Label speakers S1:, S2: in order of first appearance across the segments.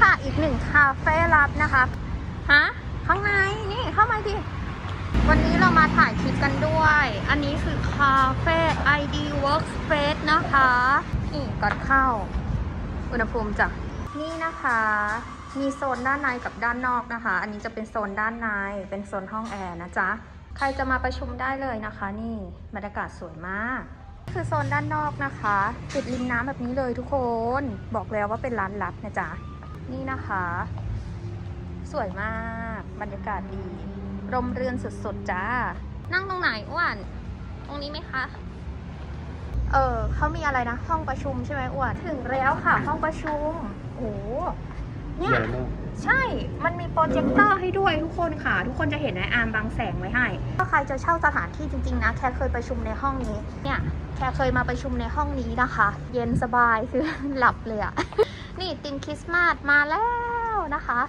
S1: ค่ะอีกหนึ่งคาเฟ่ลับนะคะฮะข้างในนี่เข้ามาดิวันนี้เรามาถ่ายคลิปกันด้วย อันนี้คือคาเฟ่ ID Workspace นะคะนี่ก่อนเข้า อุณหภูมิจ้ะนี่นะคะ มีโซนด้านในกับด้านนอกนะคะ อันนี้จะเป็นโซนด้านในเป็นโซนห้องแอร์นะจ๊ะใครจะมาประชุมได้เลยนะคะ นี่บรรยากาศสวยมากคือโซนด้านนอกนะคะ ติดริมน้ำแบบนี้เลยทุกคน บอกแล้วว่าเป็นร้านลับนะจ๊ะ นี่นะคะ สวยมากบรรยากาศดี ร่มเรือนสุดๆจ้า นั่งตรงไหนอ้วน ตรงนี้ไหมคะ เออเขามีอะไรนะ ห้องประชุมใช่ไหมอ้วนถึงแล้วค่ะ ห้องประชุมโอ้โหเนี่ย
S2: ใหญ่มาก
S1: ใช่ มันมีโปรเจคเตอร์ให้ด้วยทุกคนค่ะ ทุกคนจะเห็นในอาร์มบางแสงไว้ให้ ถ้าใครจะเช่าสถานที่จริงๆ นะ แค่เคยประชุมในห้องนี้ เนี่ย แค่เคยมาประชุมในห้องนี้นะคะ เย็นสบายคือหลับเลยอะ นี่ติมคริสต์มาสมาแล้วนะคะ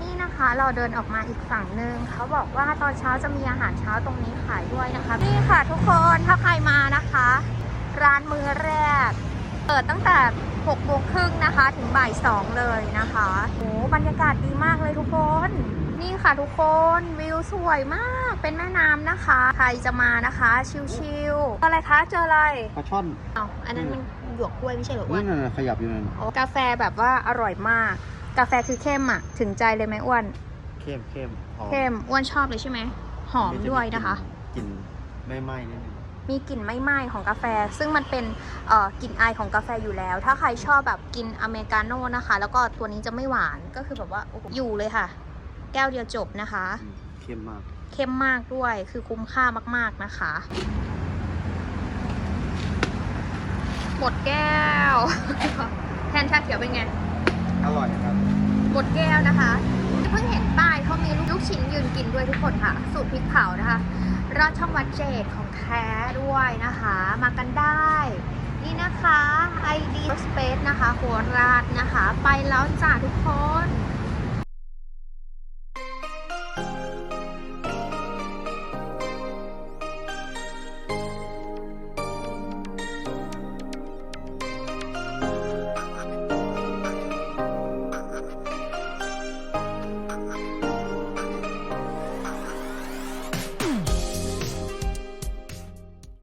S1: นี่นะคะเราเดินออกมาอีกฝั่งหนึ่งเขาบอกว่าตอนเช้าจะมีอาหารเช้าตรงนี้ขายด้วยนะคะ นี่ค่ะทุกคนถ้าใครมานะคะ ร้านมือแรก เปิดตั้งแต่6โมงครึ่งนะคะถึงบ่าย2เลยนะคะโอ้บรรยากาศดีมากเลยทุกคน นี่ค่ะทุกคนวิวสวยมากเป็นแม่น้ำนะคะ ใครจะมานะคะ ชิลๆอะไรคะเจออะไร
S2: ปลาช่อน
S1: อ้าวอันนั้นมัน หยวกกล้วยไม่ใช่เหรออ้ว
S2: นี่
S1: น
S2: นั่นน่ะขยับอยู่นั่น
S1: โอ้กาแฟแบบว่าอร่อยมาก กาแฟคือเข้มอะ ถึงใจเลยไหมอ้วน
S2: เข้มเข้มหอม
S1: เข้มอ้วนชอบเลยใช่ไหม หอมด้วยนะคะ
S2: กลิ่นไม่ไหม้นิดนึง
S1: มีกลิ่นไม่ไหม้ของกาแฟ ซึ่งมันเป็นกลิ่นอายของกาแฟอยู่แล้ว ถ้าใครชอบแบบกินอเมริกาโน่นะคะ แล้วก็ตัวนี้จะไม่หวานก็คือแบบว่าอยู่เลยค่ะ แก้วเดียวจบนะคะ
S2: เข้มมาก
S1: เข้มมากด้วยคือคุ้มค่ามากๆนะคะ ดแก้ว แทนชาเขียวเป็นไง
S2: อร่อยครับ
S1: กดแก้วนะคะ เพิ่งเห็นป้ายเขามีลูกชิ้นยืนกินด้วยทุกคนค่ะ สูตรพริกเผานะคะรอดช่องวัดเจดของแท้ด้วยนะคะ มากันได้ นี่นะคะ ID Space นะคะโคราชนะคะ ไปแล้วจ้าทุกคน